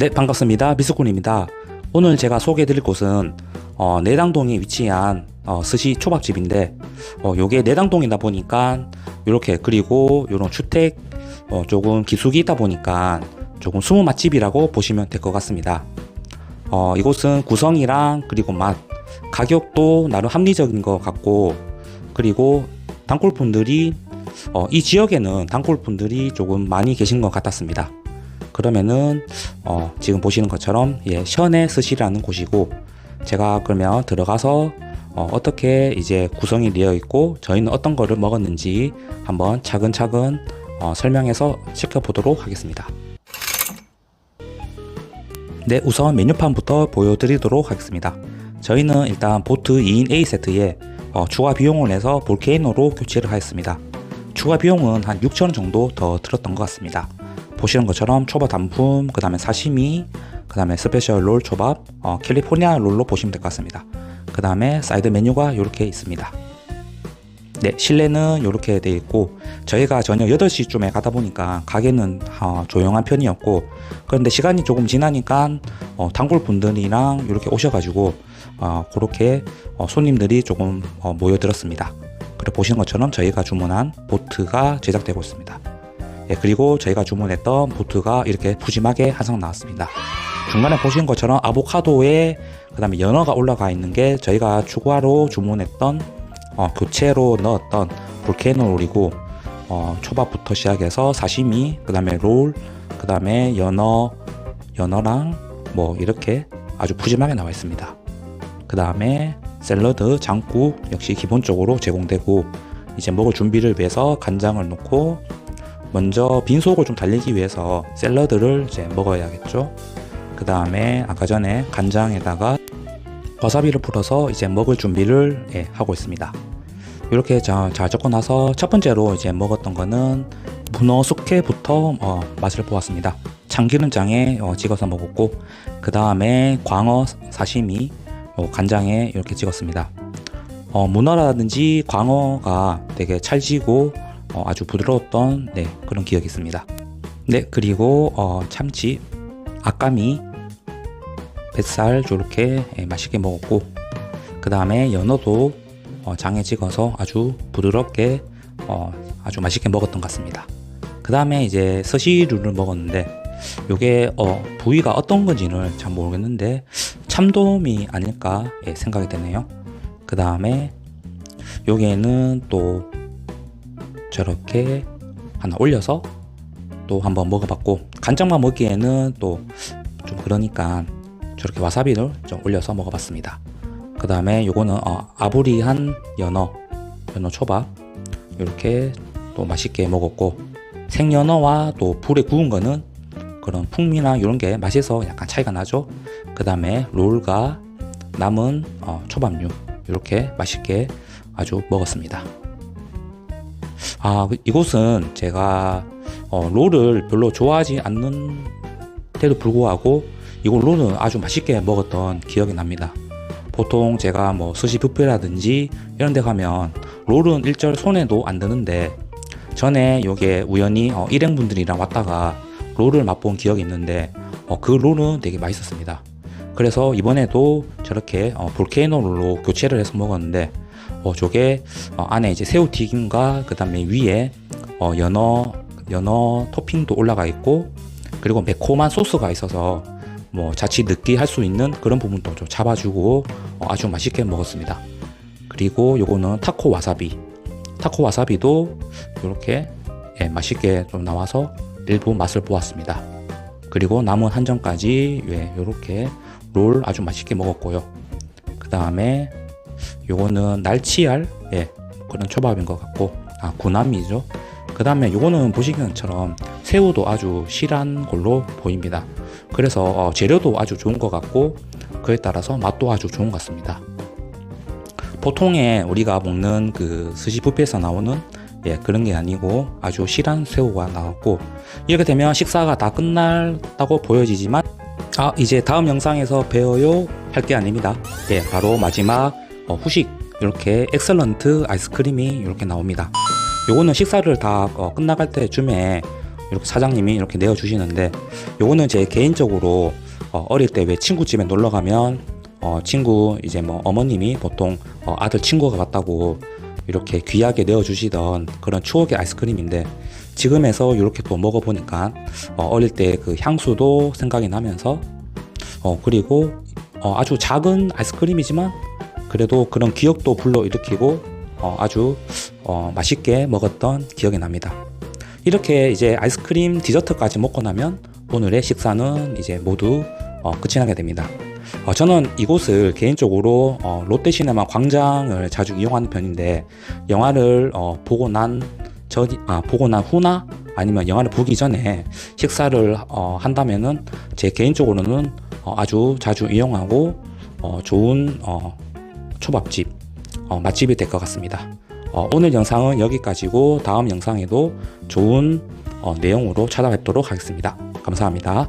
네, 반갑습니다. 미스군입니다. 오늘 제가 소개해 드릴 곳은 어, 내당동에 위치한 어, 스시 초밥집인데 어, 요게 내당동이다 보니까 요렇게 그리고 요런 주택 어, 조금 기숙이 있다 보니까 조금 숨은 맛집이라고 보시면 될 것 같습니다. 어, 이곳은 구성이랑 그리고 맛 가격도 나름 합리적인 것 같고 그리고 단골분들이 어, 이 지역에는 단골분들이 조금 많이 계신 것 같았습니다. 그러면은 어, 지금 보시는 것처럼 예, 션의 스시라는 곳이고 제가 그러면 들어가서 어, 어떻게 이제 구성이 되어 있고 저희는 어떤 거를 먹었는지 한번 차근차근 어, 설명해서 시켜보도록 하겠습니다. 네, 우선 메뉴판부터 보여드리도록 하겠습니다. 저희는 일단 보트 2인 A 세트에 어, 추가 비용을 내서 볼케이노로 교체를 하였습니다. 추가 비용은 한 6,000원 정도 더 들었던 것 같습니다. 보시는 것처럼 초밥 단품, 그 다음에 사시미, 그 다음에 스페셜 롤 초밥, 어, 캘리포니아 롤로 보시면 될 것 같습니다. 그 다음에 사이드 메뉴가 이렇게 있습니다. 네, 실내는 이렇게 되어 있고 저희가 저녁 8시쯤에 가다 보니까 가게는 어, 조용한 편이었고 그런데 시간이 조금 지나니까 어, 단골 분들이랑 이렇게 오셔가지고 어, 그렇게 어, 손님들이 조금 어, 모여들었습니다. 그리고 보시는 것처럼 저희가 주문한 보트가 제작되고 있습니다. 예, 그리고 저희가 주문했던 보트가 이렇게 푸짐하게 한상 나왔습니다. 중간에 보시는 것처럼 아보카도에 그 다음에 연어가 올라가 있는 게 저희가 추가로 주문했던 어, 교체로 넣었던 볼케이노 롤이고 어, 초밥부터 시작해서 사시미, 그 다음에 롤, 그 다음에 연어, 연어랑 뭐 이렇게 아주 푸짐하게 나와 있습니다. 그 다음에 샐러드, 장국 역시 기본적으로 제공되고 이제 먹을 준비를 위해서 간장을 넣고 먼저 빈속을 좀 달리기 위해서 샐러드를 이제 먹어야겠죠. 그 다음에 아까 전에 간장에다가 와사비를 풀어서 이제 먹을 준비를 예, 하고 있습니다. 이렇게 자, 잘 적고 나서 첫 번째로 이제 먹었던 거는 문어 숙회부터 어, 맛을 보았습니다. 참기름장에 어, 찍어서 먹었고 그 다음에 광어 사시미 어, 간장에 이렇게 찍었습니다. 어, 문어라든지 광어가 되게 찰지고 어, 아주 부드러웠던 네, 그런 기억이 있습니다. 네 그리고 어, 참치, 아까미, 뱃살 이렇게 예, 맛있게 먹었고 그 다음에 연어도 어, 장에 찍어서 아주 부드럽게 어, 아주 맛있게 먹었던 것 같습니다. 그 다음에 이제 서시류를 먹었는데 요게 어, 부위가 어떤 건지는 잘 모르겠는데 참돔이 아닐까 예, 생각이 되네요. 그 다음에 여기에는 또 저렇게 하나 올려서 또 한번 먹어봤고 간장만 먹기에는 또 좀 그러니까 저렇게 와사비를 좀 올려서 먹어봤습니다. 그 다음에 요거는 어, 아브리한 연어 연어 초밥 이렇게 또 맛있게 먹었고 생연어와 또 불에 구운 거는 그런 풍미나 이런 게 맛에서 약간 차이가 나죠. 그 다음에 롤과 남은 어, 초밥류 이렇게 맛있게 아주 먹었습니다. 아 이곳은 제가 어, 롤을 별로 좋아하지 않는데도 불구하고 이곳 롤은 아주 맛있게 먹었던 기억이 납니다. 보통 제가 뭐 스시 뷔페라든지 이런 데 가면 롤은 일절 손에도 안 드는데 전에 요게 우연히 어, 일행분들이랑 왔다가 롤을 맛본 기억이 있는데 어, 그 롤은 되게 맛있었습니다. 그래서 이번에도 저렇게 어, 볼케이노 롤로 교체를 해서 먹었는데 어, 저게 어, 안에 이제 새우 튀김과 그 다음에 위에 어, 연어 연어 토핑도 올라가 있고 그리고 매콤한 소스가 있어서 뭐 자칫 느끼할 수 있는 그런 부분도 좀 잡아주고 어, 아주 맛있게 먹었습니다. 그리고 요거는 타코 와사비. 타코 와사비도 이렇게 예, 맛있게 좀 나와서 일부 맛을 보았습니다. 그리고 남은 한정까지 예, 이렇게 롤 아주 맛있게 먹었고요. 그 다음에 요거는 날치알 예, 그런 초밥인 것 같고 아 구남이죠. 그 다음에 요거는 보시기처럼 새우도 아주 실한 걸로 보입니다. 그래서 어, 재료도 아주 좋은 것 같고 그에 따라서 맛도 아주 좋은 것 같습니다. 보통의 우리가 먹는 그 스시 뷔페에서 나오는 예, 그런 게 아니고 아주 실한 새우가 나왔고 이렇게 되면 식사가 다 끝났다고 보여지지만 아 이제 다음 영상에서 배워요 할 게 아닙니다. 예, 바로 마지막 어, 후식 이렇게 엑셀런트 아이스크림이 이렇게 나옵니다. 요거는 식사를 다 어, 끝나갈 때쯤에 이렇게 사장님이 이렇게 내어 주시는데 요거는 제 개인적으로 어, 어릴 때 왜 친구 집에 놀러 가면 어, 친구 이제 뭐 어머님이 보통 어, 아들 친구가 왔다고 이렇게 귀하게 내어 주시던 그런 추억의 아이스크림인데 지금에서 이렇게 또 먹어보니까 어, 어릴 때 그 향수도 생각이 나면서 어, 그리고 어, 아주 작은 아이스크림이지만 그래도 그런 기억도 불러일으키고 어, 아주 어, 맛있게 먹었던 기억이 납니다. 이렇게 이제 아이스크림 디저트까지 먹고 나면 오늘의 식사는 이제 모두 어, 끝이 나게 됩니다. 어, 저는 이곳을 개인적으로 어, 롯데시네마 광장을 자주 이용하는 편인데 영화를 어, 보고 난 전, 아, 보고 난 후나 아니면 영화를 보기 전에 식사를 어, 한다면은 제 개인적으로는 어, 아주 자주 이용하고 어, 좋은 어, 초밥집 어, 맛집이 될 것 같습니다. 어, 오늘 영상은 여기까지고 다음 영상에도 좋은 어, 내용으로 찾아뵙도록 하겠습니다. 감사합니다.